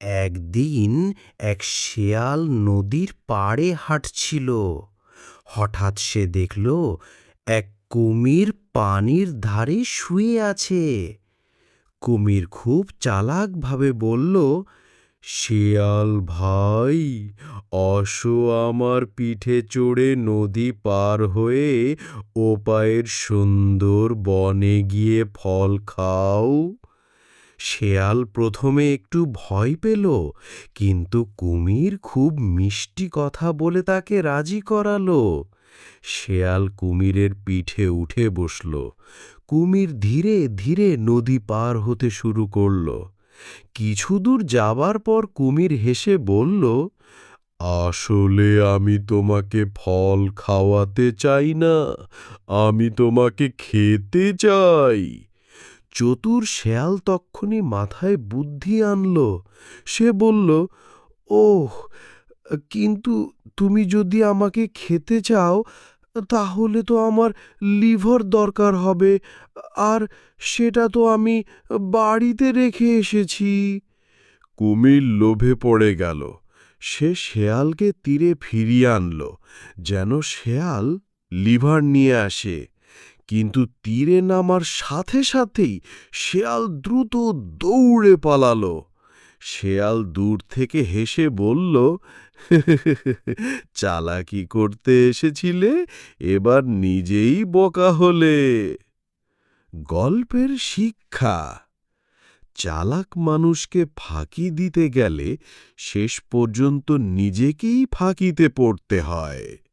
একদিন এক শেয়াল নদীর পাড়ে হাঁটছিল। হঠাৎ সে দেখল, এক কুমির পানির ধারে শুয়ে আছে। কুমির খুব চালাকভাবে বলল, শেয়াল ভাই অশো আমার পিঠে চড়ে নদী পার হয়ে ওপায়ের সুন্দর বনে গিয়ে ফল খাও। শেয়াল প্রথমে একটু ভয় পেল, কিন্তু কুমির খুব মিষ্টি কথা বলে তাকে রাজি করালো। শেয়াল কুমিরের পিঠে উঠে বসল। কুমির ধীরে ধীরে নদী পার হতে শুরু করল। কিছু দূর যাবার পর কুমির হেসে বলল, আসলে আমি তোমাকে ফল খাওয়াতে চাই না, আমি তোমাকে খেতে চাই। চতুর শেয়াল তক্ষুনি মাথায় বুদ্ধি আনল। সে বলল, ওহ, কিন্তু তুমি যদি আমাকে খেতে চাও, তাহলে তো আমার লিভার দরকার হবে, আর সেটা তো আমি বাড়িতে রেখে এসেছি। কুমির লোভে পড়ে গেল। সে শেয়ালকে তীরে ফিরিয়ে আনল, যেন শেয়াল লিভার নিয়ে আসে। কিন্তু তীরে নামার সাথে সাথেই শেয়াল দ্রুত দৌড়ে পালালো। শেয়াল দূর থেকে হেসে বলল, চালাকি করতে এসেছিলে, এবার নিজেই বকা হলে। গল্পের শিক্ষা, চালাক মানুষকে ফাঁকি দিতে গেলে শেষ পর্যন্ত নিজেকেই ফাঁকিতে পড়তে হয়।